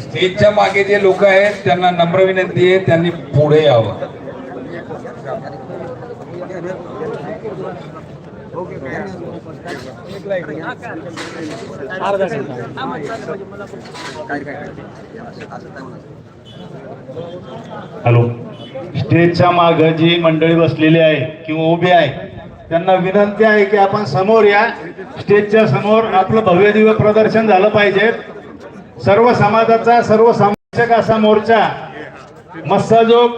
स्टेजच्या मागे जे लोक आहेत त्यांना नम्र विनंती आहे त्यांनी पुढे यावं. हॅलो. स्टेजच्या माग जी मंडळी बसलेली आहे किंवा उभी आहे त्यांना विनंती आहे की आपण समोर या. स्टेजच्या समोर आपलं भव्य दिव्य प्रदर्शन झालं पाहिजे. सर्व समाजाचा सर्व समाजक असा मोर्चा मस्साजोग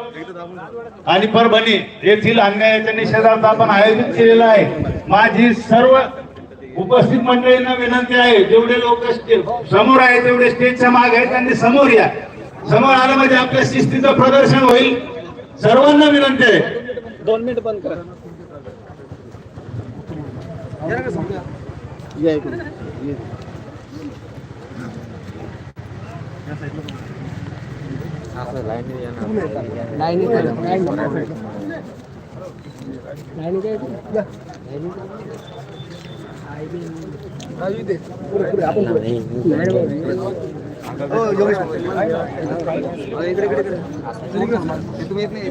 आणि परभणी येथील अन्यायाच्या निषेधार्थ आपण आयोजित केलेला आहे. माझी सर्व उपस्थित मंडळींना विनंती आहे जेवढे लोक समोर आहे तेवढे स्टेजच्या माग आहेत त्यांनी समोर या. समोर आलं म्हणजे आपल्या शिस्तीचं प्रदर्शन होईल. सर्वांना विनंती आहे. दोन मिनिट बंद करा या इकडे. ये. लाईनीत आहे. लाईनीत आहे. या. राजू इथे. पुढे, पुढे, आपण पुढे. हो, योगेश. हो, इकडे, इकडे, इकडे. इकडे. तुम्ही येत नाही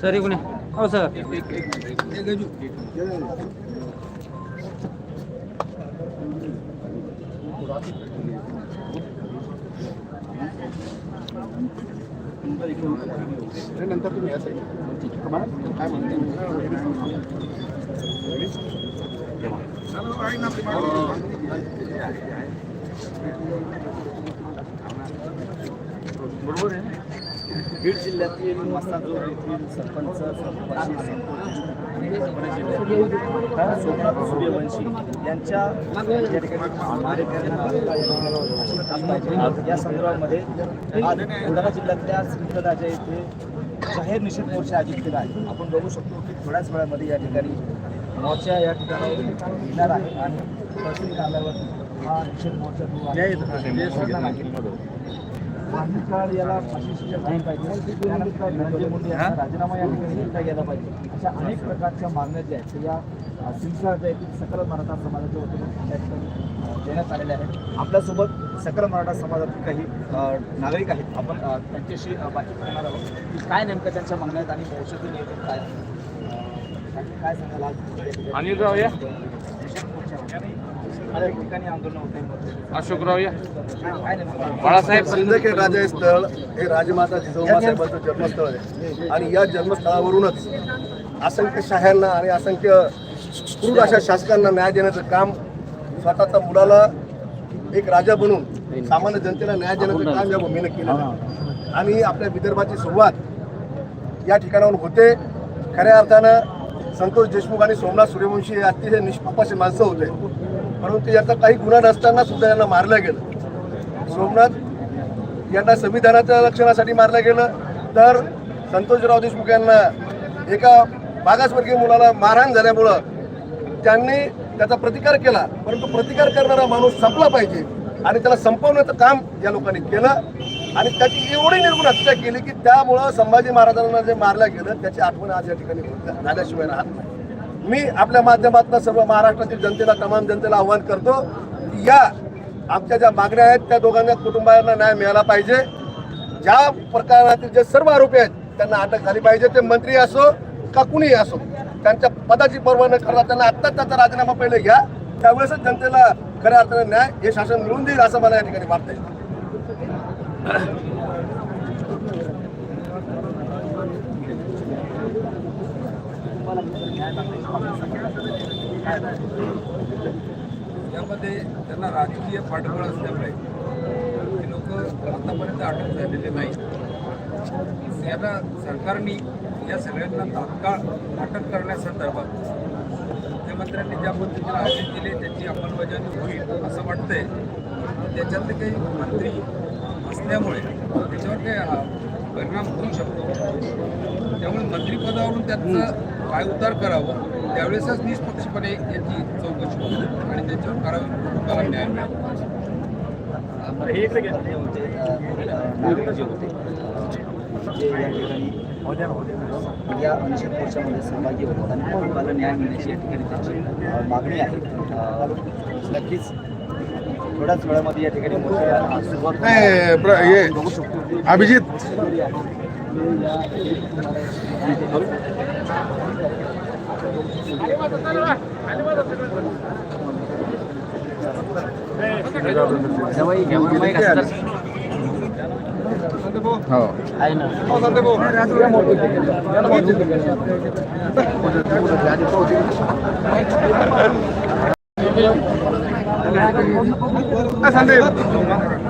सर इकडे हो सर नंतर तुम्ही या साईडला. कमाल? काय बीड जिल्ह्यातील मस्ताजोग येथील सरपंच सरपंच परभणी जिल्ह्यातील सोमनाथ सूर्यवंशी यांच्या या ठिकाणी संदर्भामध्ये आज बुलढाणा जिल्ह्यातल्या श्रीफळराजा येथे जाहीर निषेध मोर्चा आयोजित केला आहे. आपण बघू शकतो की थोड्याच वेळामध्ये या ठिकाणी मोर्चा या ठिकाणी येणार आहे आणि तहसील कार्यालयावर हा निषेध मोर्चा काळ याला फाशी शिक्षा झाली पाहिजे. त्यानंतर धनंजय मुंडे यांचा राजीनामा या ठिकाणी घेतला गेला पाहिजे. अशा अनेक प्रकारच्या मागण्या ज्या आहेत त्या या सिंचनाच्या येथील सकल मराठा समाजाच्या वतीने ठिकाणी देण्यात आलेल्या आहेत. आपल्यासोबत सकल मराठा समाजातील काही नागरिक आहेत. आपण त्यांच्याशी बातचीत करणार आहोत. की काय नेमकं त्यांच्या मागण्या आहेत आणि भविष्यातील नियोजन काय काय सांगाल आज? अनिलराव या निषेध मोर्चा अनेक ठिकाणी आंदोलन होते अशोकराव या. बाळासाहेब सिंदखेड राजा हे स्थळ हे राजमाता जिजाऊमा साहेबांचं जन्मस्थळ आहे. आणि या जन्मस्थळावरूनच असंख्य शाह्यांना आणि असंख्य क्रूर अशा शासकांना न्याय देण्याचं काम स्वतःच्या मुलाला एक राजा बनून सामान्य जनतेला न्याय देण्याचं काम या भूमीनं केलं. आणि आपल्या विदर्भाची सुरुवात या ठिकाणाहून होते. खऱ्या अर्थानं संतोष देशमुख आणि सोमनाथ सूर्यवंशी हे अतिशय निष्पाप असे माणसं होते. परंतु याचा काही गुन्हा नसताना सुद्धा यांना मारलं गेलं. सोमनाथ यांना संविधानाच्या रक्षणासाठी मारलं गेलं. तर संतोषराव देशमुख यांना एका मागासवर्गीय मुलाला मारहाण झाल्यामुळं त्यांनी त्याचा प्रतिकार केला. परंतु प्रतिकार करणारा माणूस संपला पाहिजे आणि त्याला संपवण्याचं काम या लोकांनी केलं आणि त्याची एवढी निर्गुण हत्या केली की त्यामुळं संभाजी महाराजांना जे मारलं गेलं त्याची आठवण आज या ठिकाणी झाल्याशिवाय राहत नाही. मी आपल्या माध्यमातून सर्व महाराष्ट्रातील जनतेला तमाम जनतेला आव्हान करतो की या आमच्या ज्या मागण्या आहेत त्या दोघांना कुटुंबांना न्याय मिळाला पाहिजे. ज्या प्रकारातील जे सर्व आरोपी आहेत त्यांना अटक झाली पाहिजे. ते मंत्री असो का कुणीही असो त्यांच्या पदाची पर्वा न करता त्यांना आत्ताच त्याचा राजीनामा पहिले घ्या. त्यावेळेसच जनतेला खऱ्या अर्थाने न्याय हे शासन मिळून देईल असं मला या ठिकाणी वाटतंय. यामध्ये त्यांना राजकीय पाठबळ असल्यामुळे हे लोक आतापर्यंत अटक झालेले नाही. याला सरकारने या सगळ्यांना तात्काळ अटक करण्यासंदर्भात मुख्यमंत्र्यांनी ज्या पद्धतीने आदेश दिले त्याची अंमलबजावणी होईल असं वाटतंय. त्याच्यातले काही मंत्री असल्यामुळे त्याच्यावर काही परिणाम होऊ शकतो. त्यामुळे मंत्रिपदावरून त्याचं काय उतार करावं त्यावेळेसच निष्पक्षपणे याची चौकशी होईल आणि त्याच्यावर करावी लोकांना न्याय मिळेल हे या मोर्चामध्ये सहभागी होतात आणि लोकांना न्याय मिळण्याची या ठिकाणी त्यांची मागणी आहे. नक्कीच थोड्याच वेळामध्ये या ठिकाणी मोर्चाला सुरुवात. अभिजित हो. आहे ना संदीप